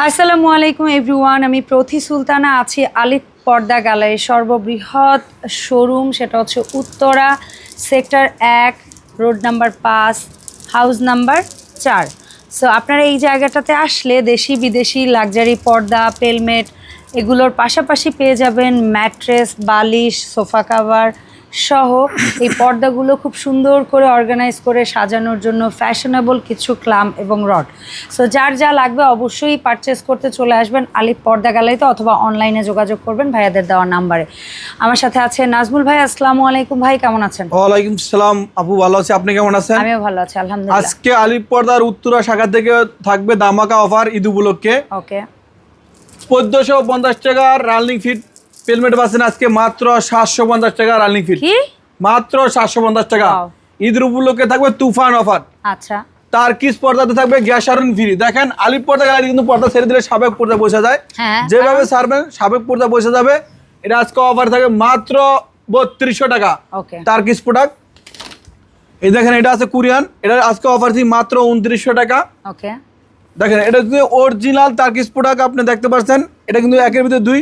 আসসালামু আলাইকুম এভরিওয়ান, আমি প্রথি সুলতানা, আছি আলিফ পর্দা গ্যালারির সর্ববৃহৎ শোরুম, সেটা হচ্ছে উত্তরা, সেক্টর এক, রোড নাম্বার পাঁচ, হাউস নাম্বার চার। সো আপনারা এই জায়গাটাতে আসলে দেশি বিদেশি লাক্সারি পর্দা, পেলমেট, এগুলোর পাশাপাশি পেয়ে যাবেন ম্যাট্রেস, বালিশ, সোফা কাভার সহ এই পর্দাগুলো খুব সুন্দর করে অর্গানাইজ করে সাজানোর জন্য ফ্যাশনেবল কিছু ক্লাম এবং রড। সো যার যা লাগবে অবশ্যই পারচেস করতে চলে আসবেন আলিফ পর্দা গ্যালারিতে অথবা অনলাইনে যোগাযোগ করবেন ভাইয়াদের দেওয়া নাম্বারে। আমার সাথে আছে নাজমুল ভাই আসসালামু আলাইকুম ভাই কেমন আছেন? ওয়ালাইকুম সালাম আপু ভালো আছি আপনি কেমন আছেন? আমিও ভালো আছি আলহামদুলিল্লাহ। আজকে আলিপ পর্দার উত্তরা শাখা থেকে থাকবে দামাকা অফার ঈদ উপলক্ষে। ওকে চোদ্দশো পঞ্চাশ টাকার রানিং ফিট পেলমেট পাচ্ছেন আজকে মাত্র সাতশো পঞ্চাশ টাকা রানিং কি? মাত্র সাতশো পঞ্চাশ টাকা। Wow. ঈদ উপলক্ষে থাকবে তুফান অফার। আচ্ছা। তার কিস পর্দাতে থাকবে গ্যাস আরন ফ্রি দেখেন আলিপ পর্দা গ্যালারি কিন্তু পর্দা ছেড়ে দিলে সাবেক পর্দা বসে যায়। হ্যাঁ। যেভাবে সারবেন সাবেক পর্দা বসে যাবে। এটা আজকে অফার থাকবে মাত্র বত্রিশশো টাকা। তার কিস প্রোডাক্ট এই দেখেন এটা আছে কোরিয়ান। এটা আজকে অফার দিই মাত্র উনত্রিশশো টাকা। ওকে দেখেন এটা কিন্তু অরিজিনাল তার্কিস প্রোডাক্ট আপনি দেখতে পাচ্ছেন। এটা কিন্তু একের ভিতরে দুই।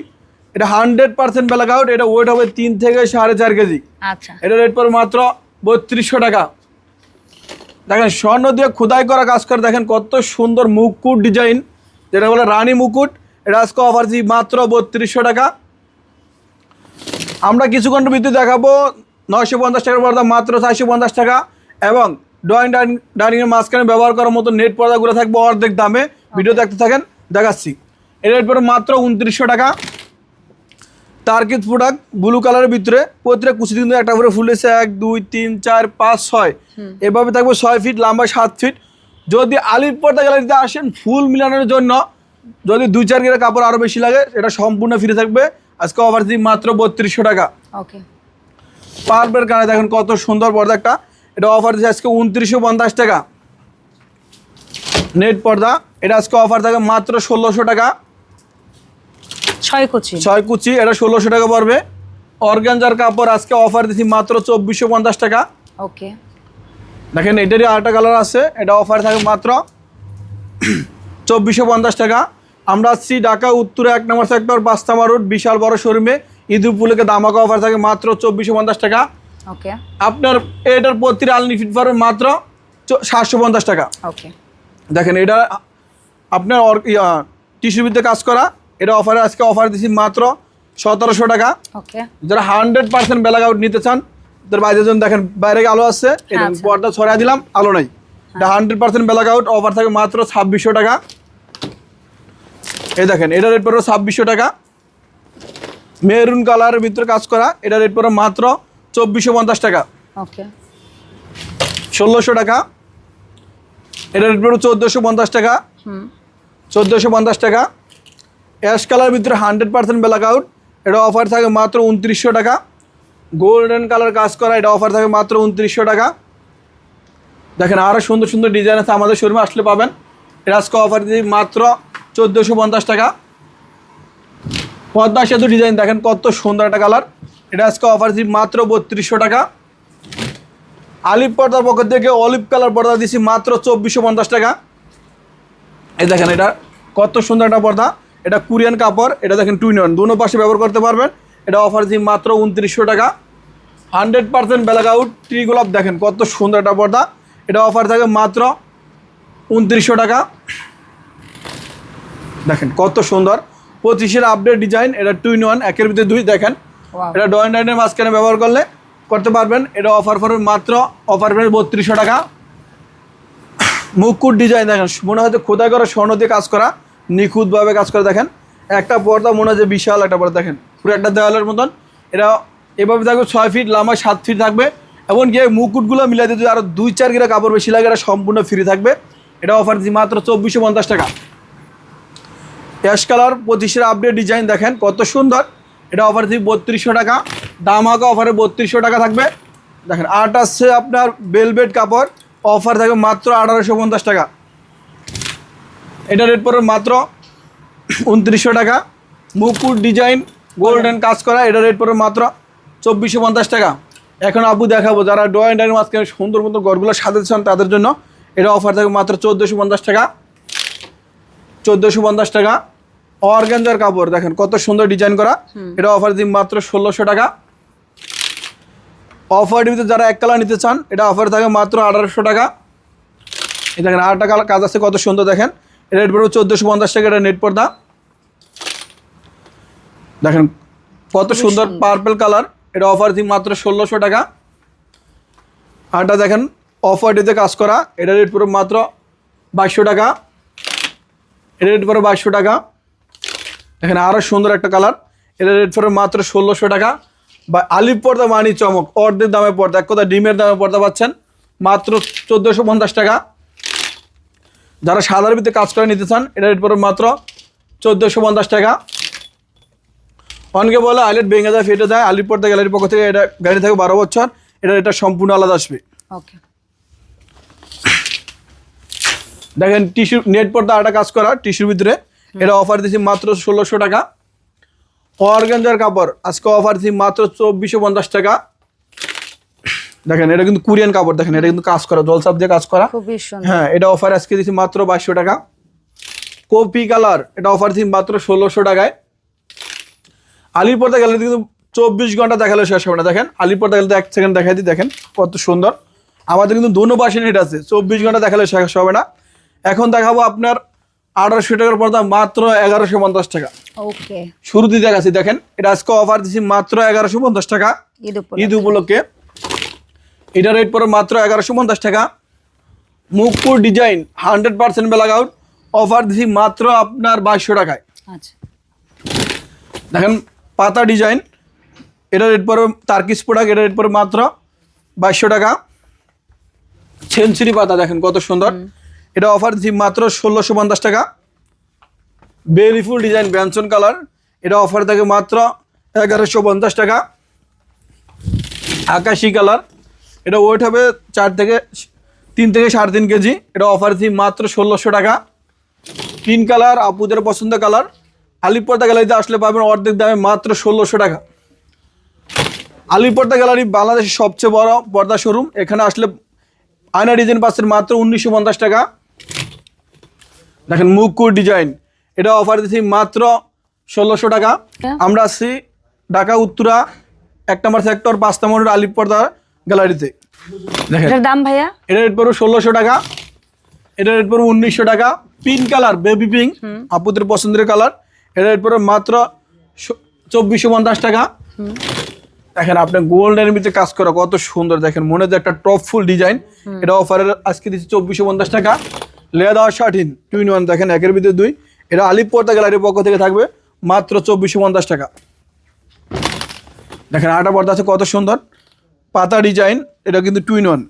এটা হান্ড্রেড পার্সেন্ট ব্ল্যাক আউট এটা ওয়েট হবে তিন থেকে সাড়ে চার কেজি। আচ্ছা। এটা রেট পড়বে মাত্র বত্রিশশো টাকা। দেখেন স্বর্ণ দিয়ে খোদাই করা কাজ করে দেখেন কত সুন্দর মুকুট ডিজাইন যেটা বলে রানী মুকুট এটা আজকে অফার দিই মাত্র বত্রিশশো টাকা। আমরা কিছুক্ষণ ভিতরে দেখাবো নয়শো পঞ্চাশ টাকার পর্দা মাত্র চারশো পঞ্চাশ টাকা। এবং ড্রয়িং ডাইনিং ডাইনিংয়ের মাঝখানে ব্যবহার করার মতো নেট পর্দাগুলো থাকবে অর্ধেক দামে। ভিডিও দেখতে থাকেন দেখাচ্ছি। এর রেট পড়ে মাত্র উনত্রিশশো টাকা। টার্গেট প্রোডাক্ট ব্লু কালারের ভিতরে প্রত্যেক কুচি কিন্তু একটা করে ফুল এসে এক দুই তিন চার পাঁচ ছয়। এভাবে থাকবে ছয় ফিট লম্বা সাত ফিট যদি আলির পর্দা গ্যালারিতে আসেন ফুল মিলানোর জন্য যদি দুই চার গেলে কাপড় আরও বেশি লাগে এটা সম্পূর্ণ ফিরে থাকবে। আজকে অফার দিই মাত্র বত্রিশশো টাকা। ওকে পার্পের কারণে দেখেন কত সুন্দর পর্দা একটা এটা অফার দিচ্ছে আজকে উনত্রিশশো পঞ্চাশ টাকা। নেট পর্দা এটা আজকে অফার থাকে মাত্র ষোলোশো টাকা। ছয় কুচি ছয় কুচি এটা ষোলোশো টাকা পড়বে। অর্গানজার কাপড় আজকে অফার দিচ্ছি মাত্র চব্বিশশো পঞ্চাশ টাকা। ওকে। দেখেন এটারই আরেকটা কালার আছে এটা অফার থাকে মাত্র চব্বিশশো পঞ্চাশ টাকা। আমরা আসছি ঢাকা উত্তরে এক নম্বর সেক্টর নম্বর রোড বিশাল বড় শোরুমে ঈদ উপলক্ষে দামাকা অফার থাকে মাত্র চব্বিশশো পঞ্চাশ টাকা। ওকে। আপনার এটার প্রতি আলনি ফিট পারবে মাত্র সাতশো পঞ্চাশ টাকা। ওকে। দেখেন এটা আপনার টিস্যু ভিত্তিতে কাজ করা। এটা অফারে আজকে অফার দিচ্ছি মাত্র সতেরোশো টাকা। যারা হান্ড্রেড পার্সেন্ট বেলাগ আউট নিতে চান তাদের বাইরের জন্য দেখেন বাইরে আলো আছে এই আচ্ছা। পর্দা ছড়াই দিলাম আলো নাই। এটা hundred percent black out offer থাকে মাত্র ছাব্বিশশো টাকা। এই দেখেন এটা রেট পড়বে ছাব্বিশশো টাকা। মেরুন কালারের ভিতরে কাজ করা এটা রেট পড়বে মাত্র চব্বিশশো পঞ্চাশ টাকা। ষোলোশো টাকা। এটা রেট পড়বে চোদ্দোশো পঞ্চাশ টাকা। চোদ্দোশো পঞ্চাশ টাকা। অ্যাশ কালার ভিতরে হান্ড্রেড পার্সেন্ট ব্ল্যাক আউট এটা অফার থাকে মাত্র উনত্রিশশো টাকা। গোল্ডেন কালার কাজ করা, এটা অফার থাকে মাত্র উনত্রিশশো টাকা। দেখেন আরও সুন্দর সুন্দর ডিজাইন আছে আমাদের শোরুমে আসলে পাবেন। এটা আজকে অফার দিই মাত্র চোদ্দোশো পঞ্চাশ টাকা। পদ্মা সেতু ডিজাইন দেখেন কত সুন্দর একটা কালার এটা আজকে অফার দিই মাত্র বত্রিশশো টাকা। আলিপ পর্দার পক্ষ থেকে অলিভ কালার পর্দা দিচ্ছি মাত্র চব্বিশশো পঞ্চাশ টাকা। এই দেখেন এটা কত সুন্দর একটা পর্দা। এটা কোরিয়ান কাপড় এটা দেখেন টুইন ওয়ান দুনো পাশে ব্যবহার করতে পারবেন। এটা অফার দিই মাত্র উনত্রিশশো টাকা। Hundred percent black out tree গোলাপ দেখেন কত সুন্দর একটা পর্দা। এটা অফার থাকে মাত্র উনত্রিশশো টাকা। দেখেন কত সুন্দর। পঁচিশের আপডেট ডিজাইন এটা টুইন ওয়ান একের ভিতরে দুই দেখেন। এটা ডয়েন ডাইনের মাঝখানে ব্যবহার করলে করতে পারবেন। এটা অফার করবে মাত্র অফার করবে বত্রিশশো টাকা। মুকুট ডিজাইন দেখেন মনে হয়তো খোদাই করা স্বর্ণ দিয়ে কাজ করা। নিখুঁতভাবে কাজ করে দেখেন। একটা পর্দা মনে হচ্ছে বিশাল একটা পর্দা, দেখেন। পুরো একটা দেওয়ালের মতন। এটা এভাবে থাকবে ছয় ফিট লম্বা, সাত ফিট থাকবে। এবং গিয়ে মুকুটগুলো মিলাই যদি আরও দুই, চার গিরা কাপড় বেশি লাগে এটা সম্পূর্ণ ফ্রি থাকবে। এটা অফার দিচ্ছি মাত্র চব্বিশশো পঞ্চাশ টাকা। অ্যাশ কালার পঁচিশের আপডেট ডিজাইন দেখেন, কত সুন্দর। এটা অফার দিই বত্রিশশো টাকা। দাম হাঁকা অফারে বত্রিশশো টাকা থাকবে। দেখেন, আট আসছে আপনার বেলভেট কাপড়। অফার থাকবে মাত্র আঠারোশো পঞ্চাশ টাকা। এটা রেট পড়বে মাত্র উনত্রিশশো টাকা। মুকুট ডিজাইন গোল্ডেন কাজ করা এটা রেট পড়বে মাত্র চব্বিশশো পঞ্চাশ টাকা। এখন আবু দেখাবো যারা ড্রয়িং ডাইনিং মাঝখানে সুন্দর মতো ঘরগুলো সাজাতে চান তাদের জন্য এটা অফার থাকবে মাত্র চোদ্দোশো পঞ্চাশ টাকা। চোদ্দোশো পঞ্চাশ টাকা। অর্গ্যাঞ্জার কাপড় দেখেন কত সুন্দর ডিজাইন করা। এটা অফার দিন মাত্র ষোলোশো টাকা। অফার ডিভিতে যারা এক কালার নিতে চান এটা অফার থাকে মাত্র আঠারোশো টাকা। এই দেখেন আরেকটা কালার কাজ আছে কত সুন্দর দেখেন। এটা রেট পড়বে চোদ্দোশো পঞ্চাশ টাকা এটা নেট পর্দা। দেখেন কত সুন্দর পার্পল কালার এটা অফার দিই মাত্র ষোলোশো টাকা। আরটা দেখেন অফার ডিতে কাজ করা এটা রেট পড়বে মাত্র বাইশশো টাকা। এটা রেট পড়বে বাইশশো টাকা। দেখেন আরও সুন্দর একটা কালার এটা রেট পড়বে মাত্র ষোলোশো টাকা। বা আলিপ পর্দা মানি চমক অর্ধেক দামে পর্দা এক কথা ডিমের দামে পর্দা পাচ্ছেন মাত্র চোদ্দোশো পঞ্চাশ টাকা। যারা সাদার ভিতরে কাজ করে নিতে চান এটা রেট পড়বে মাত্র চোদ্দোশো পঞ্চাশ টাকা। অনেকে বলে আইলেট ভেঙে যায় ফেটে যায় আলিপ পর্দা গ্যালারির পক্ষ থেকে এটা গাড়ি থাকে বারো বছর এটা এটা সম্পূর্ণ আলাদা আসবে। দেখেন টিস্যু নেট পর্দা আটা কাজ করা টিস্যুর ভিতরে। এটা অফার দিচ্ছি মাত্র ষোলোশো টাকা। অর্গানজার কাপড় আজকে অফার দিচ্ছি মাত্র চব্বিশশো পঞ্চাশ টাকা। দেখেন এটা কিন্তু কোরিয়ান কাপড় দেখেন এটা কিন্তু কাজ করা জলসাপ দিয়ে কাজ করা। হ্যাঁ এটা অফার আজকে দিচ্ছি মাত্র বাইশশো টাকা। কপি কালার এটা অফার দিচ্ছি মাত্র ষোলোশো টাকায়। আলিপর্দা গেলে কিন্তু চব্বিশ ঘণ্টা দেখালে শেষ হবে না। দেখেন আলিপর্দা গেলে এক সেকেন্ড দেখাই দিই দেখেন কত সুন্দর। আমাদের কিন্তু দোনো পাশে নেট আছে চব্বিশ ঘণ্টা দেখালে শেষ হবে না। এখন দেখাবো আপনার আঠারোশো টাকার পর্দা মাত্র এগারোশো পঞ্চাশ টাকা। শুরুতে দেখাচ্ছি দেখেন এটা আজকে অফার দিচ্ছি মাত্র এগারোশো পঞ্চাশ টাকা। ঈদ উপলক্ষে। এটা রেট পড়ে মাত্র এগারোশো পঞ্চাশ টাকা। মুখপুর design hundred percent black out offer দিচ্ছি মাত্র আপনার বাইশশো টাকায়। আচ্ছা। দেখেন পাতা ডিজাইন এটা রেট পড়বে তার্কিস প্রোডাক্ট এটা রেট পড়বে মাত্র বাইশশো টাকা। সেঞ্চুরি পাতা দেখেন কত সুন্দর। এটা অফার দিচ্ছি মাত্র ষোলোশো পঞ্চাশ টাকা। বেলিফুল ডিজাইন ব্যঞ্চন কালার এটা অফার থাকে মাত্র এগারোশো পঞ্চাশ টাকা। আকাশি কালার এটা ওয়েট হবে চার থেকে তিন থেকে সাড়ে তিন কেজি। এটা অফার দিচ্ছি মাত্র ষোলোশো টাকা। তিন কালার আপুদের পছন্দ কালার আলিপর্দা গ্যালারিতে আসলে পাবেন অর্ধেক দামে মাত্র ষোলোশো টাকা। আলিপর্দা গ্যালারি বাংলাদেশের সবচেয়ে বড় পর্দা শোরুম এখানে আসলে আয়না ডিজাইন পাচ্ছেন মাত্র উনিশশো পঞ্চাশ টাকা। দেখেন মুকুর ডিজাইন এটা অফার দিচ্ছি মাত্র ষোলোশো টাকা। আমরা আসছি ঢাকা উত্তরা। এক নম্বর সেক্টর পাঁচ নম্বর আলিপর্দা গ্যালারিতে। এটার দাম ভাইয়া? এটা রেট পড়বে ষোলোশো টাকা। এটা রেট পড়বে উনিশশো টাকা। Pink colour baby pink. আপুদের পছন্দের কালার। এটা রেট পড়বে মাত্র চব্বিশশো পঞ্চাশ টাকা। দেখেন আপনি গোল্ডের ভিতরে কাজ করা কত সুন্দর। দেখেন মনে হচ্ছে একটা টপ ফুল ডিজাইন। এটা অফারের আজকে দিচ্ছি চব্বিশশো পঞ্চাশ টাকা। লেদার শার্টিন টুইন ওয়ান দেখেন একের ভিতরে দুই। এটা আলিপর্দা গ্যালারির পক্ষ থেকে থাকবে মাত্র চব্বিশশো পঞ্চাশ টাকা। দেখেন আটা পর্দা আছে কত সুন্দর। পাতা ডিজাইন এটা কিন্তু টুইন ওয়ান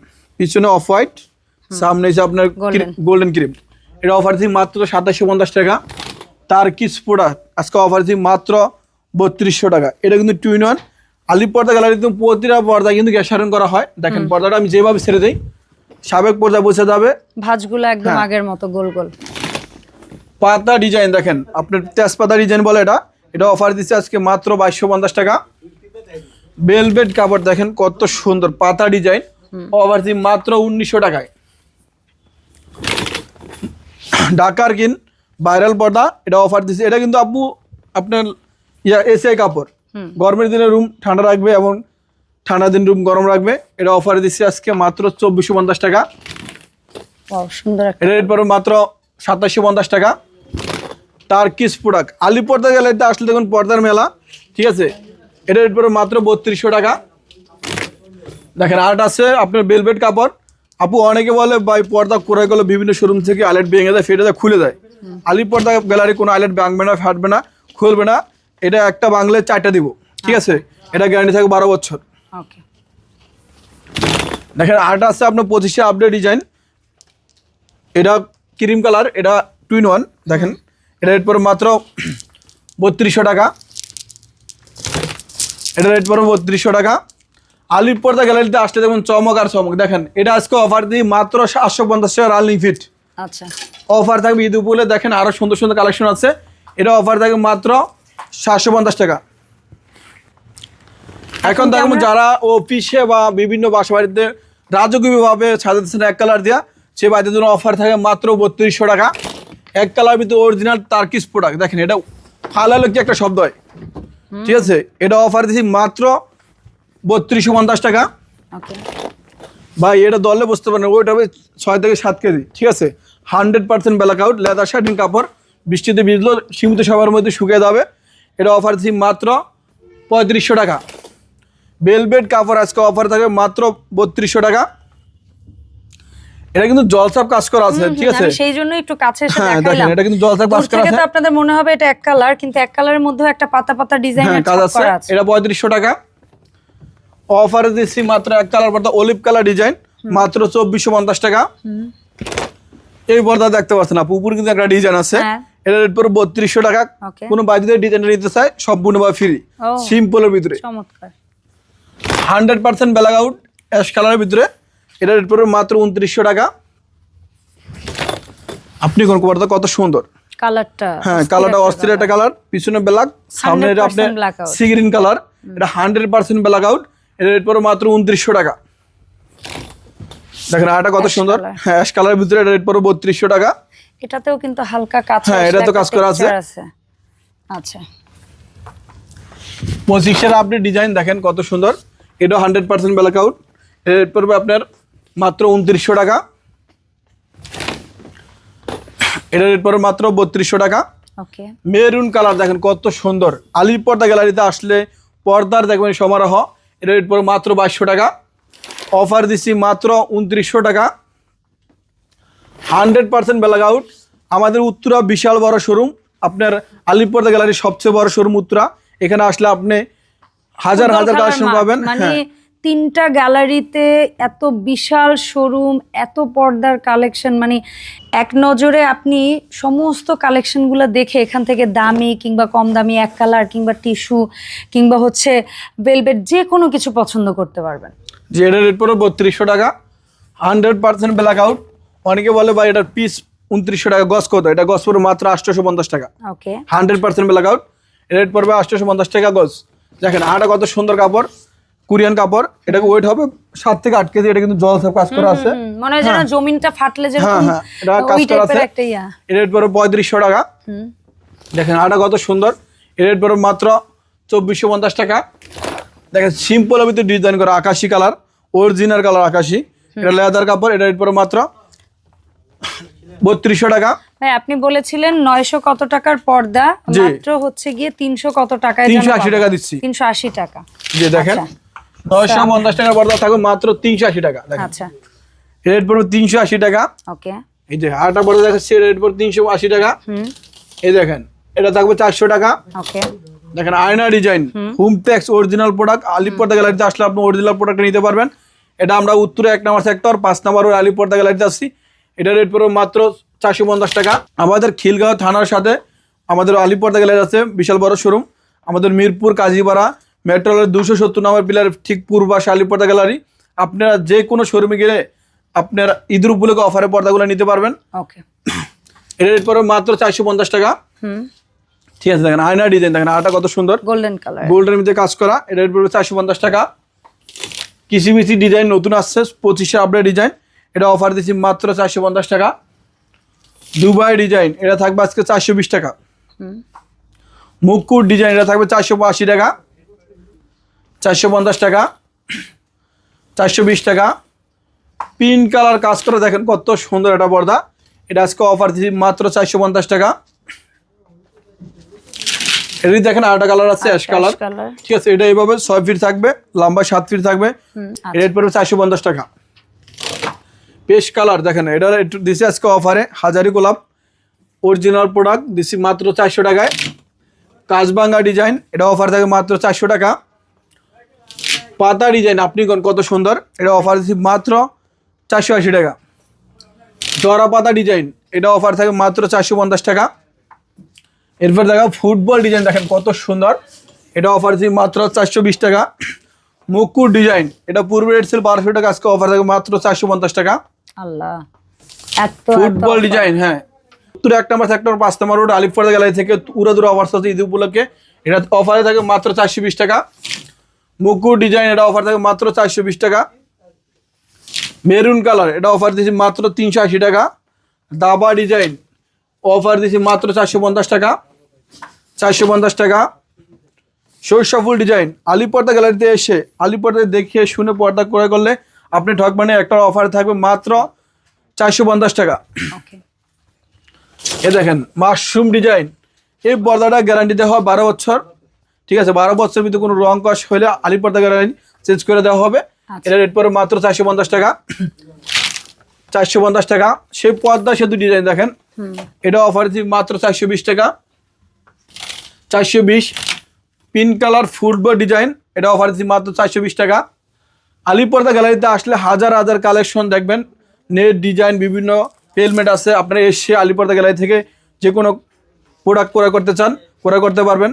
পিছনে অফ হোয়াইট সামনে এসে আপনার গোল্ডেন ক্রিম এটা অফার দিচ্ছি মাত্র সাতাশশো পঞ্চাশ টাকা। তার কিস প্রোডাক্ট আজকে অফার দিচ্ছি মাত্র বত্রিশশো টাকা। এটা কিন্তু টুইন ওয়ান আলিপ পর্দা গ্যালারিতে প্রতিটা পর্দা কিন্তু গ্যাসারণ করা হয়। দেখেন পর্দাটা আমি যেভাবে ছেড়ে দিই সাবেক পর্দা বসে যাবে। ভাঁজগুলো একদম হ্যাঁ। আগের মতো গোল গোল। পাতা ডিজাইন দেখেন আপনার তেজপাতা ডিজাইন বলে এটা। এটা অফার দিচ্ছে আজকে মাত্র বাইশশো পঞ্চাশ টাকা। বেলভেট কাপড় দেখেন কত সুন্দর পাতা ডিজাইন দিচ্ছি মাত্র উনিশশো টাকায়। ঢাকার কিন ভাইরাল পর্দা এটা অফার দিচ্ছে এটা কিন্তু আপু আপনার ইয়া এসিআই কাপড়। গরমের দিনে রুম ঠান্ডা রাখবে এবং ঠান্ডা দিন রুম গরম রাখবে। এটা অফার দিচ্ছে আজকে মাত্র চব্বিশশো পঞ্চাশ টাকা। সুন্দর এটা রেট পড়বে মাত্র সাতাশশো পঞ্চাশ টাকা। তার কিস প্রোডাক্ট আলি গেলে গ্যালারিতে আসলে দেখুন পর্দার মেলা ঠিক আছে? এটা পড়বে মাত্র বত্রিশশো টাকা। দেখেন আর্ট আছে আপনার বেলভেট কাপড়। আপু অনেকে বলে ভাই পর্দা ক্রয় করলে বিভিন্ন শোরুম থেকে আইলেট ভেঙে যায় ফেটে যায় খুলে যায়। আলি পর্দা গ্যালারি কোনো আইলেট ভাঙবে না ফাটবে না খুলবে না। এটা একটা বাংলে চারটা দিব ঠিক আছে? এটা গ্যারান্টি থাকে বারো বছর। দেখেন আর্ট আছে আপনার পঁচিশে আপডেট ডিজাইন এটা ক্রিম কালার এটা টুইন ওয়ান দেখেন। এটা পড়বে মাত্র বত্রিশশো টাকা। এটা রেট পড়বে বত্রিশশো টাকা। আলিপ পর্দা গ্যালারিতে আসলে দেখুন চমক আর চমক। দেখেন এটা আজকে অফার দিই মাত্র সাতশো পঞ্চাশ টাকা ফিট আচ্ছা। অফার থাকবে ঈদ উপলে দেখেন আরও সুন্দর সুন্দর কালেকশন আছে। এটা অফার থাকবে মাত্র সাতশো পঞ্চাশ টাকা। এখন দেখুন যারা অফিসে বা বিভিন্ন বাসা বাড়িতে রাজকীয়ভাবে সাজাতেছেন এক কালার দেওয়া সে বাড়িতে জন্য অফার থাকে মাত্র বত্রিশশো টাকা। এক কালার ভিতরে অরিজিনাল টার্কিস প্রোডাক্ট দেখেন এটা ফালালো কি একটা শব্দ হয়? ঠিক আছে এটা অফার দিছি মাত্র বত্রিশশো পঞ্চাশ টাকা। ভাই এটা দলে বুঝতে পারেন ওইটা হবে ছয় থেকে সাত কেজি ঠিক আছে? Hundred percent black out leather shirting কাপড় বৃষ্টিতে ভিজলো সীমিত সবার মধ্যে শুকিয়ে যাবে। এটা অফার দিচ্ছি মাত্র পঁয়ত্রিশশো টাকা। বেলবেট কাপড় আজকে অফার থাকবে মাত্র বত্রিশশো টাকা। এটা কিন্তু জলসাপ কাজ করা আছে ঠিক আছে? সেই জন্য একটু কাছে এসে হ্যাঁ, দেখাইলাম। এটা কিন্তু জলসাপ কাজ করা আছে। আপনাদের মনে হবে এটা এক কালার কিন্তু এক কালারের মধ্যে একটা পাতা পাতা হ্যাঁ ডিজাইনের কাজ আছে। এটা পঁয়ত্রিশশো টাকা। অফার দিচ্ছি মাত্র এক কালার পর্দা অলিভ কালার ডিজাইন মাত্র চব্বিশশো পঞ্চাশ টাকা। এই পর্দা দেখতে পাচ্ছেন আপু উপরে কিন্তু একটা ডিজাইন আছে। হ্যাঁ। এটা রেট পড়বে বত্রিশশো টাকা। কোনো বাইরে যদি ডিজাইনটা নিতে চায় সম্পূর্ণভাবে ফ্রি। সিম্পলের ভিতরে। চমৎকার। Hundred percent black out ash কালারের ভিতরে। এটা রেট পড়বে মাত্র উনত্রিশশো টাকা। আপনি কোন পর্দা কত সুন্দর। কালারটা হ্যাঁ কালারটা অস্থির একটা কালার। পিছনে ব্ল্যাক সামনে এটা আপনি 100% black out। Sea green colour. এটা হান্ড্রেড পার্সেন্ট ব্ল্যাক আউট এটা রেট পড়বে মাত্র উনত্রিশশো টাকা। দেখেন আটা কত সুন্দর। হ্যাঁ অ্যাশ কালারের ভিতরে এটা রেট পড়বে বত্রিশশো টাকা। এটাতেও কিন্তু হালকা কাজ হ্যাঁ, এটা তো কাজ করা আছে। আচ্ছা। পঁচিশের আপনি ডিজাইন দেখেন কত সুন্দর। এটা হান্ড্রেড পার্সেন্ট ব্ল্যাক আউট এটা রেট পড়বে আপনার মাত্র উনত্রিশশো টাকা। এটা রেট পড়বে মাত্র বত্রিশশো টাকা। মেরুন কালার দেখেন কত সুন্দর। আলির পর্দা গ্যালারিতে আসলে পর্দার দেখবেন সমারোহ। এটা রেট পড়বে মাত্র বাইশশো টাকা। অফার দিচ্ছি মাত্র উনত্রিশশো টাকা। Hundred percent out. আমাদের উত্তরা বিশাল বড় শোরুম। আপনার আলিপর্দা গ্যালারির সবচেয়ে বড় শোরুম উত্তরা। এখানে আসলে আপনি হাজার হাজার কালেকশন পাবেন। মানে হ্যাঁ। তিনটা গ্যালারিতে এত বিশাল শোরুম এত পর্দার কালেকশন মানে এক নজরে আপনি সমস্ত কালেকশনগুলো দেখে এখান থেকে দামি কিংবা কম দামি এক কালার কিংবা টিস্যু কিংবা হচ্ছে ভেলভেট যে কোনো কিছু পছন্দ করতে পারবেন। যে এটা রেট পড়বে বত্রিশশো টাকা। হান্ড্রেড পার্সেন্ট ব্ল্যাক আউট অনেকে বলে ভাই এটার পিস উনত্রিশশো টাকা গস কত? এটা গস পড়বে মাত্র আটশোশো পঞ্চাশ টাকা। Okay hundred percent black out rate পড়বে আটশোশো পঞ্চাশ টাকা গস দেখেন আটা কত সুন্দর কাপড়। কোরিয়ান কাপড় এটাকে ওয়েট হবে সাত থেকে আট কেজি এটা কিন্তু জল সব কাজ করা আছে। মনে হয় যেন জমিনটা ফাটলে যে হ্যাঁ হ্যাঁ এটা কাজ করা আছে। এর রেট পড়বে পঁয়ত্রিশশো টাকা। দেখেন আটা কত সুন্দর। এর রেট পড়বে মাত্র চব্বিশশো পঞ্চাশ টাকা। দেখেন সিম্পল ভিতরে ডিজাইন করা আকাশি কালার অরিজিনাল কালার আকাশি। এটা লেদার কাপড় এটা রেট পড়বে মাত্র বত্রিশশো টাকা। ভাই আপনি বলেছিলেন নয়শো কত টাকার পর্দা। মাত্র হচ্ছে গিয়ে তিনশো কত টাকায় তিনশো আশি টাকা দিচ্ছি। তিনশো আশি টাকা। যে দেখেন। আচ্ছা। নয়শো পঞ্চাশ টাকার পর্দা থাকবে মাত্র তিনশো আশি টাকা আচ্ছা। রেট পড়বে তিনশো আশি টাকা। ওকে। এই যে আটা পর্দা দেখাচ্ছি রেট পড়বে তিনশো আশি টাকা। হুম। এই দেখেন এটা থাকবে চারশো টাকা। ওকে। দেখেন আয়না ডিজাইন হুমটেক্স অরিজিনাল প্রোডাক্ট আলিপর্দা গ্যালারিতে আসলে আপনি অরিজিনাল প্রোডাক্ট নিতে পারবেন। এটা আমরা উত্তরে এক নম্বর সেক্টর পাঁচ নম্বর আলিপর্দা গ্যালারিতে আসছি। এটা রেট পড়বে মাত্র চারশো পঞ্চাশ টাকা। আমাদের খিলগাঁও থানার সাথে আমাদের আলিপর্দা গ্যালারি আছে বিশাল বড় শোরুম আমাদের মিরপুর কাজীপাড়া মেট্রোলের দুশো সত্তর নম্বর পিলার ঠিক পূর্বাশে আলিপর্দা গ্যালারি। আপনারা যে কোনো শোরুমে গেলে আপনারা ঈদের উপলক্ষে অফারে পর্দাগুলো নিতে পারবেন। ওকে এটা রেট পড়বে মাত্র চারশো পঞ্চাশ টাকা। হুম। ঠিক আছে দেখেন আয়না ডিজাইন দেখেন আটা কত সুন্দর। গোল্ডেন কালার গোল্ডের মধ্যে কাজ করা এটা রেট পড়বে চারশো পঞ্চাশ টাকা। কিসি মিসি ডিজাইন নতুন আসছে পঁচিশে আপডেট ডিজাইন এটা অফার দিচ্ছি মাত্র চারশো পঞ্চাশ টাকা। দুবাই ডিজাইন এটা থাকবে আজকে চারশো বিশ টাকা। হুম। মুকুট ডিজাইন এটা থাকবে চারশো আশি টাকা। চারশো পঞ্চাশ টাকা চারশো বিশ টাকা। পিঙ্ক কালার কাজ করে দেখেন কত সুন্দর একটা পর্দা। এটা আজকে অফার দিচ্ছি মাত্র চারশো পঞ্চাশ টাকা। এটি দেখেন আরেকটা কালার আছে অ্যাশ কালার। ঠিক আছে এটা এইভাবে ছয় ফিট থাকবে লম্বা সাত ফিট থাকবে। রেট পড়বে চারশো পঞ্চাশ টাকা। পেশ কালার দেখেন এটা একটু দিছি আজকে অফারে হাজারি গোলাপ। অরিজিনাল প্রোডাক্ট দিছি মাত্র চারশো টাকায়। কাজবাঙ্গা ডিজাইন এটা অফার থাকে মাত্র চারশো টাকা। পাতা ডিজাইন আপনি কোন কত সুন্দর? এটা অফার দিচ্ছি মাত্র চারশো আশি টাকা। জরা পাতা ডিজাইন এটা অফার থাকে মাত্র চারশো পঞ্চাশ টাকা। এরপর দেখা ফুটবল ডিজাইন দেখেন কত সুন্দর। এটা অফার দিচ্ছি মাত্র চারশো বিশ টাকা। মুকুর ডিজাইন এটা পূর্বে রেট ছিল বারোশো টাকা আজকে অফার থাকে মাত্র চারশো পঞ্চাশ টাকা। আল্লাহ ফুটবল ডিজাইন হ্যাঁ। উত্তর এক নম্বর সেক্টর পাঁচ নম্বর রোড আলিফার গ্যালারি থেকে উড়া দূর অফার আছে ঈদ উপলক্ষে এটা অফারে থাকে মাত্র চারশো বিশ টাকা। মুকুর ডিজাইন এটা অফার থাকে মাত্র চারশো বিশ টাকা। মেরুন কালার এটা অফার দিয়েছি মাত্র তিনশো আশি টাকা। দাবা ডিজাইন অফার দিয়েছি মাত্র চারশো পঞ্চাশ টাকা। চারশো পঞ্চাশ টাকা। সরিষা ফুল ডিজাইন আলি পর্দা গ্যালারিতে এসে আলি পর্দা দেখে শুনে পর্দা ক্রয় করলে আপনি ঠকবানে একটা অফার থাকবে মাত্র চারশো পঞ্চাশ টাকা। এ দেখেন মাশরুম ডিজাইন এই পর্দাটা গ্যারান্টি দেওয়া হয় বারো বছর। ঠিক আছে বারো বছর ভিতরে কোনো রং কষ হলে আলি পর্দা গ্যারান্টি চেঞ্জ করে দেওয়া হবে। আচ্ছা। এটা রেট পরে মাত্র চারশো পঞ্চাশ টাকা। চারশো পঞ্চাশ টাকা। সেই পর্দা সেতু ডিজাইন দেখেন। এটা অফার দিচ্ছি মাত্র চারশো বিশ টাকা। চারশো বিশ। পিঙ্ক কালার ফুটবল ডিজাইন এটা অফার দিচ্ছি মাত্র চারশো বিশ টাকা। আলিপর্দা গ্যালারিতে আসলে হাজার হাজার কালেকশন দেখবেন। নেট ডিজাইন বিভিন্ন হেলমেট আছে। আপনারা এসে আলিপর্দা গ্যালারি থেকে যে কোনো প্রোডাক্ট ক্রয় করতে চান ক্রয় করতে পারবেন।